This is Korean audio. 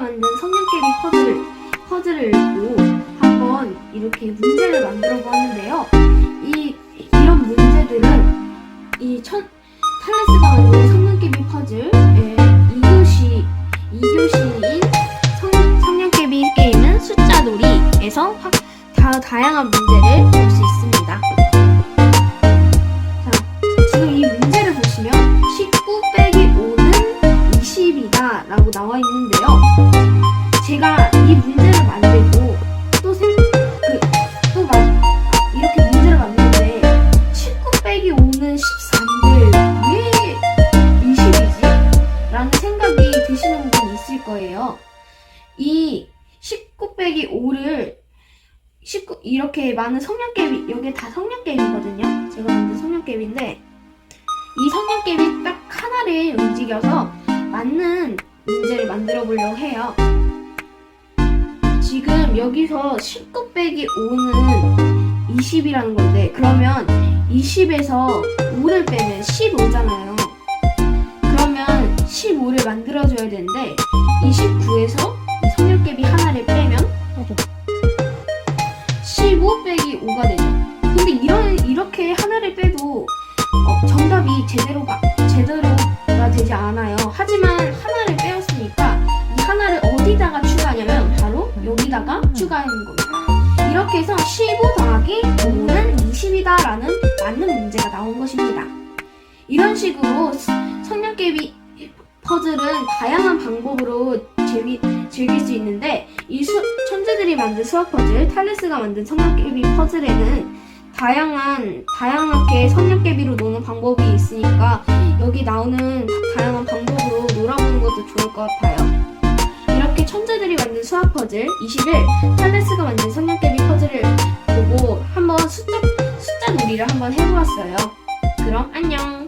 만든 성냥개비 퍼즐, 퍼즐을 읽고 한번 이렇게 문제를 만들어 보았는데요. 이, 이런 문제들은 이 천, 탈레스가 만든 성냥개비 퍼즐의 2교시, 2교시인 성, 성냥개비 게임은 숫자놀이에서 확, 다, 다양한 문제를 볼 수 있습니다. 지금 이 문제를 보시면 19-50이다 라고 나와 있는데 거예요. 이 19 빼기 5를 19 이렇게 많은 성냥개비 여기 다 성냥개비거든요. 제가 만든 성냥개비인데 이 성냥개비 딱 하나를 움직여서 맞는 문제를 만들어 보려고 해요. 지금 여기서 19 빼기 5는 20이라는 건데 그러면 20에서 5를 빼면 15잖아요. 그러면 15를 만들어줘야 되는데 29에서 이 성냥개비 하나를 빼면 15 빼기 5가 되죠. 근데 이런 이렇게 하나를 빼도 어, 정답이 제대로가 제대로가 되지 않아요. 하지만 하나를 빼었으니까 이 하나를 어디다가 추가하냐면 바로 여기다가 추가하는 겁니다. 이렇게 해서 15 더하기 5는 20이다라는 맞는 문제가 나온 것입니다. 이런 식으로 스- 성냥개비 퍼즐은 다양한 방법으로 즐기, 즐길 수 있는데 이 수, 천재들이 만든 수학 퍼즐, 탈레스가 만든 성냥개비 퍼즐에는 다양한 다양하게 성냥개비로 노는 방법이 있으니까 여기 나오는 다양한 방법으로 놀아보는 것도 좋을 것 같아요. 이렇게 천재들이 만든 수학 퍼즐 20일 탈레스가 만든 성냥개비 퍼즐을 보고 한번 숫자 숫자 놀이를 한번 해보았어요. 그럼 안녕.